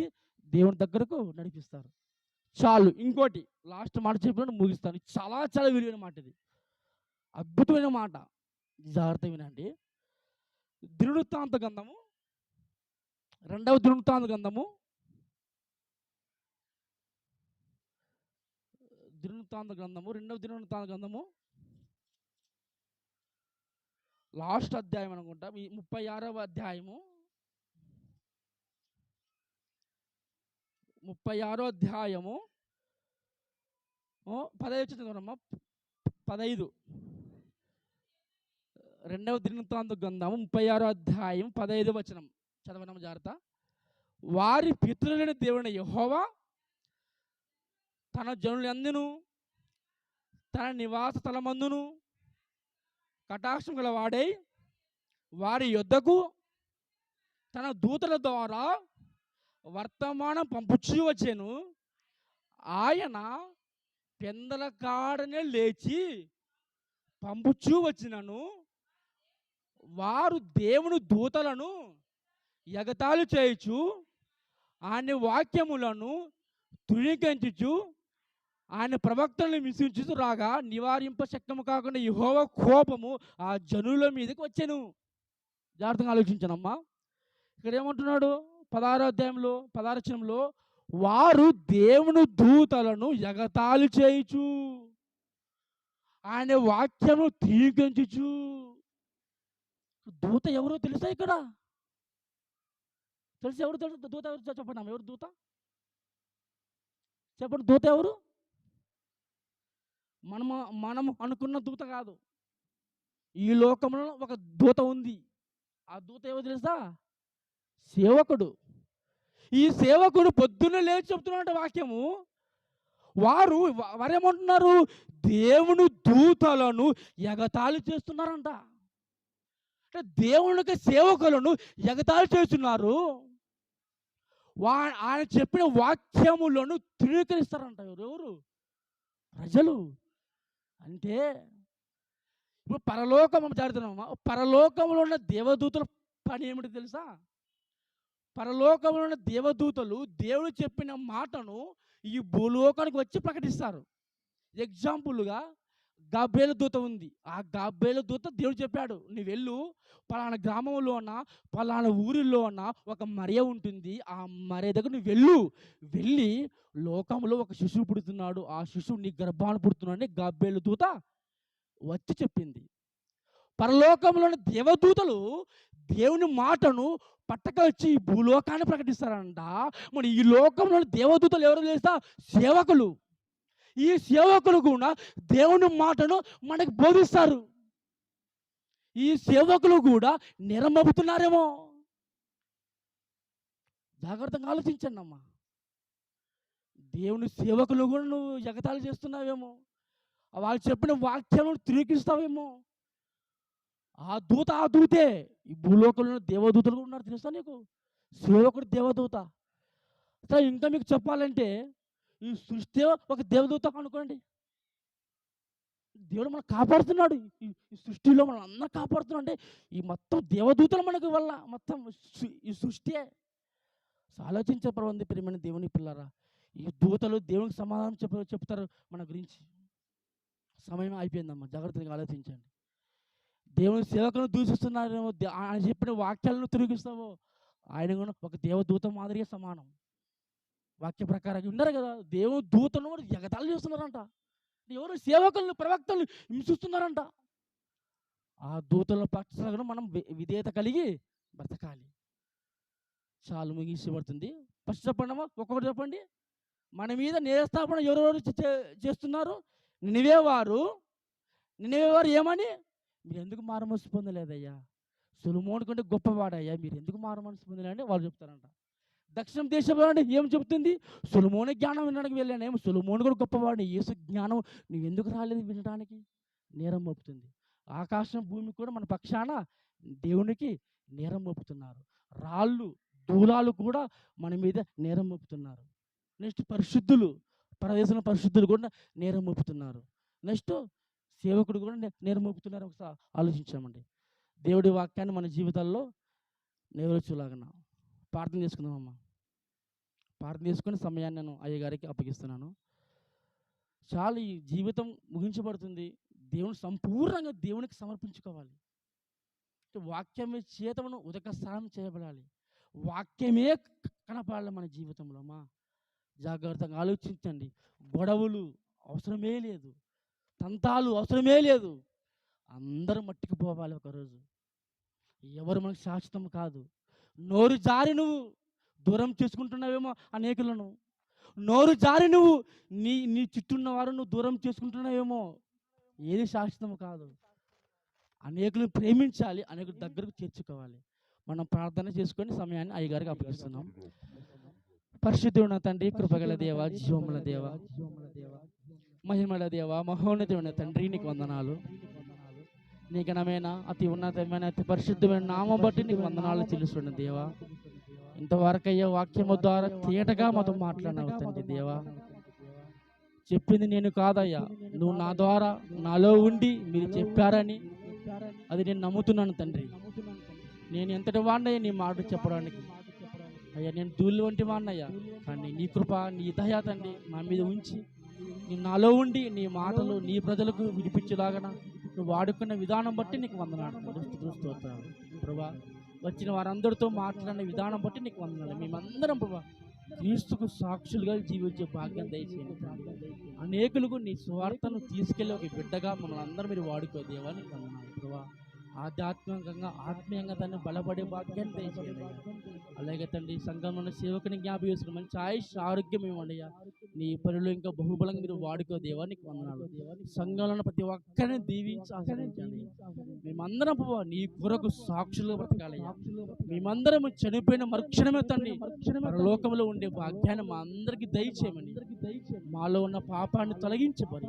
తీసుకొచ్చి దేవుని దగ్గరకు నడిపిస్తారు. చాలు ఇంకోటి లాస్ట్ మాట చెప్పినట్టు ముగిస్తాను. చాలా చాలా విలువైన మాట ఇది. అద్భుతమైన మాట. జాగ్రత్త వినండి. దృఢతాంత గంధము. రెండవ దృఢతాంత గంధము. దృఢతాంత గ్రంథము రెండవ దృఢతాంత గ్రంథము లాస్ట్ అధ్యాయం అనుకుంటా. ముప్పై ఆరవ అధ్యాయము. ముప్పై ఆరో అధ్యాయము పదహైదు చదువురమ్మ పదహైదు. రెండవ దినవృత్తాంత గ్రంథము ముప్పై ఆరో అధ్యాయం పదహైదు వచనం. చదవనమ్మ జాగ్రత్త. వారి పితృలైన దేవుని యహోవా తన జనులందును తన నివాస స్థలమందును కటాక్షం గల వాడై వారి యొద్దకు తన దూతల ద్వారా వర్తమానం పంపుచూ వచ్చాను. ఆయన పెందల కాడనే లేచి పంపుచూ వచ్చినను. వారు దేవుని దూతలను ఎగతాళి చేయుచు ఆయన వాక్యములను తృణీకరించుచు ఆయన ప్రవక్తలను విసించుచు రాగా నివారింప శక్తము కాకుండా యుహోవ కోపము ఆ జనుల మీదకి వచ్చాను. జాగ్రత్తగా ఆలోచించానమ్మా. ఇక్కడ ఏమంటున్నాడు పదహారో అధ్యాయంలో పదారచనంలో వారు దేవుని దూతలను ఎగతాళి చేయుచు. ఆయన వాక్యము తీగంచుచు దూత ఎవరో తెలుసా ఇక్కడ? తెలుసు ఎవరు తెలుసు? దూత ఎవరు చెప్పండి ఎవరు దూత? చెప్పండి దూత ఎవరు? మనము మనము అనుకున్న దూత కాదు. ఈ లోకంలో ఒక దూత ఉంది. ఆ దూత ఎవరు తెలుసా? సేవకుడు. ఈ సేవకుడు పొద్దున్నే లేచి చెప్తున్నట్టు వాక్యము. వారు వారేమంటున్నారు? దేవుని దూతలను ఎగతాళి చేస్తున్నారంట. అంటే దేవునికి సేవకులను ఎగతాళి చేస్తున్నారు. వా ఆయన చెప్పిన వాక్యములను ధృవీకరిస్తారంట ఎవరు ప్రజలు. అంటే ఇప్పుడు పరలోకం జరుగుతున్నామా పరలోకంలో ఉన్న దేవదూతల పని ఏమిటి తెలుసా? పరలోకంలో ఉన్న దేవదూతలు దేవుడు చెప్పిన మాటను ఈ భూలోకానికి వచ్చి ప్రకటిస్తారు. ఎగ్జాంపుల్గా గాబేలు దూత ఉంది. ఆ గాబేలు దూత దేవుడు చెప్పాడు నువ్వు వెళ్ళు పలానా గ్రామంలోన పలానా ఊరిలో ఉన్న ఒక మరియ ఉంటుంది. ఆ మరియ దగ్గర నువ్వు వెళ్ళు వెళ్ళి లోకంలో ఒక శిశువు పుడుతున్నాడు. ఆ శిశువు నీ గర్భాన్ని పుడుతున్నాడని గాబేలు దూత వచ్చి చెప్పింది. పరలోకంలోని దేవదూతలు దేవుని మాటను పట్టకొచ్చి ఈ భూలోకాన్ని ప్రకటిస్తారంట. మరి ఈ లోకంలోని దేవదూతలు ఎవరు చేస్తా సేవకులు. ఈ సేవకులు కూడా దేవుని మాటను మనకు బోధిస్తారు. ఈ సేవకులు కూడా నిరమబుతున్నారేమో. జాగ్రత్తగా ఆలోచించండి అమ్మా. దేవుని సేవకులు కూడా నువ్వు ఎగతాళి చేస్తున్నావేమో. వాళ్ళు చెప్పిన వాక్యాలను తిరిగిస్తావేమో ఆ దూత ఆ దూతే. ఈ భూలోకంలో దేవదూతలు కూడా ఉన్నారు తెలుసా నీకు? సేవకుడు దేవదూత. అసలు ఇంకా మీకు చెప్పాలంటే ఈ సృష్టి ఒక దేవదూత అనుకోండి. దేవుడు మనం కాపాడుతున్నాడు. ఈ సృష్టిలో మనం అందరం కాపాడుతున్నాడు. అంటే ఈ మొత్తం దేవదూతలు మనకు వల్ల మొత్తం ఈ సృష్టియే ఆలోచించే ప్రబంధి ప్రియమైన దేవుని పిల్లరా. ఈ దూతలు దేవునికి సమాధానం చెప్ప చెప్తారు మన గురించి. సమయం అయిపోయిందమ్మా జాగ్రత్తగా ఆలోచించండి. దేవుని సేవకులను దూషిస్తున్నారేమో? ఆయన చెప్పిన వాక్యాలను తిరిగిస్తావో? ఆయన కూడా ఒక దేవదూత మాదిరిగా సమానం. వాక్య ప్రకారం ఉన్నారు కదా? దేవుని దూతను కూడా ఎగతాళి చేస్తున్నారంట. ఎవరు సేవకులను ప్రవక్తలు హింసిస్తున్నారంట. ఆ దూతల పక్షాలను మనం విధేయత కలిగి బ్రతకాలి. చాలు ముగించబడుతుంది ఫస్ట్ చెప్పండమ్మా ఒక్కొక్కటి చెప్పండి. మన మీద నేరస్థాపన ఎవరెవరు చే- చేస్తున్నారు? నినివేవారు నినివేవారు ఏమని? మీరు ఎందుకు మారమనసు పొందలేదయ్యా? సులుమోని కంటే గొప్పవాడయ్యా మీరు. ఎందుకు మారమనసు పొందలేదని వాళ్ళు చెప్తారంట. దక్షిణ దేశంలో అంటే ఏం చెప్తుంది? సులుమోని జ్ఞానం వినడానికి వెళ్ళాను. ఏమో సులుమోని కూడా గొప్పవాడిని యేసు జ్ఞానం నువ్వు ఎందుకు రాలేదు వినడానికి? నేరం మోపుతుంది. ఆకాశం భూమి కూడా మన పక్షాన దేవునికి నేరం మోపుతున్నారు. రాళ్ళు దూలాలు కూడా మన మీద నేరం మోపుతున్నారు. నెక్స్ట్ పరిశుద్ధులు పరదేశంలో పరిశుద్ధులు కూడా నేరం మోపుతున్నారు. నెక్స్ట్ సేవకుడు కూడా నేను మోపుతున్నారు ఒకసారి ఆలోచించామండి. దేవుడి వాక్యాన్ని మన జీవితాల్లో నెరవేర్చులాగన. ప్రార్థన చేసుకుందామమ్మా. ప్రార్థన చేసుకునే సమయాన్ని నేను అయ్యగారికి అప్పగిస్తున్నాను. చాలు ఈ జీవితం ముగించబడుతుంది. దేవుని సంపూర్ణంగా దేవునికి సమర్పించుకోవాలి. వాక్యమే చేతమును ఉదక స్నానం చేయబడాలి. వాక్యమే క- కనపడాలి మన జీవితంలో మా జాగ్రత్తగా ఆలోచించండి. గొడవలు అవసరమే లేదు. తంతాలు అవసరమే లేదు. అందరూ మట్టికి పోవాలి ఒకరోజు. ఎవరు మనకు శాశ్వతం కాదు. నోరు జారి నువ్వు దూరం చేసుకుంటున్నావేమో అనేకులను. నోరు జారి నువ్వు నీ నీ చుట్టూ ఉన్న వారు నువ్వు దూరం చేసుకుంటున్నావేమో ఏది శాశ్వతం కాదు. అనేకులను ప్రేమించాలి అనేకుల దగ్గరకు చేర్చుకోవాలి. మనం ప్రార్థన చేసుకొని సమయాన్ని అయ్యగారికి అప్పగిస్తున్నాం. పరిశుద్ధుడు తండ్రి కృపగల దేవ జీవముల దేవ. మహిమల దేవ మహోన్నతమైన తండ్రి నీకు వందనాలు. నీ ఘనమైన అతి ఉన్నతమైన అతి పరిశుద్ధమైన నామం బట్టి నీకు వందనాలు చెల్లిస్తున్న దేవా. ఇంతవరకు అయ్యే వాక్యము ద్వారా తేటగా మాతో మాట్లాడినావు తండ్రి దేవా. చెప్పింది నేను కాదయ్యా. నువ్వు నా ద్వారా నాలో ఉండి మీరు చెప్పారని అది నేను నమ్ముతున్నాను తండ్రి. నేను ఎంతటి వాడినయ్యా నీ మాట చెప్పడానికి. అయ్యా నేను ధూళి వంటి వాడినయ్యా. కానీ నీ కృప నీ దయా తండ్రి నా మీద ఉంచి నాలో ఉండి నీ మాటలు నీ ప్రజలకు వినిపించేలాగన నువ్వు వాడుకున్న విధానం బట్టి నీకు వందనాడు స్తోత్రాలు. ప్రభా వచ్చిన వారందరితో మాట్లాడిన విధానం బట్టి నీకు వందనాలు. మేమందరం ప్రభా క్రీస్తుకు సాక్షులుగా జీవించే భాగ్యం దయచేయండి. అనేకులకు నీ స్వార్థను తీసుకెళ్ళి ఒక బిడ్డగా మమ్మల్ని అందరూ మీరు వాడుకో దేవా నీకు వందనాలు. ప్రభా ఆధ్యాత్మికంగా ఆత్మీయంగా తను బలపడే భాగ్యాన్ని దయచేయండి. అలాగే తండ్రి సంఘంలో సేవకుని జ్ఞాపకం చేసుకుని మంచి ఆయుష్ ఆరోగ్యం ఇవ్వండి నీ పనులు ఇంకా బహుబలంగా మీరు వాడుకో దేవా నీకు వందనాలు. సంఘంలో ప్రతి ఒక్కరిని దీవించాలి మేమందరం నీ కొరకు సాక్షులుగా బ్రతకాలి మేమందరం చనిపోయిన మరుక్షణమే తండ్రి లోకంలో ఉండే భాగ్యాన్ని మా అందరికి దయచేయమని. మాలో ఉన్న పాపాన్ని తొలగించబడి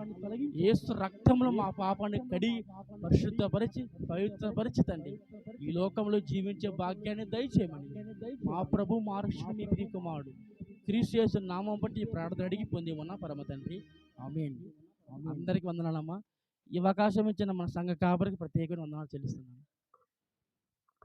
ఏసు రక్తంలో మా పాపాన్ని కడిగి పరిశుద్ధపరిచి పవిత్రపరిచి తండ్రి. ఈ లోకంలో జీవించే భాగ్యాన్ని దయచేయమని. మా ప్రభు మా రక్షణ మీ కుమారుడు. క్రీస్తు యేసు నామం బట్టి ఈ ప్రార్థన అడిగి పొంది ఉన్న పరమ తండ్రి. ఆమేన్. అందరికి వందనాలమ్మా. ఈ అవకాశం ఇచ్చిన మన సంఘ కాపరికి ప్రత్యేకమైన వందనాలు చెల్లిస్తున్నాను.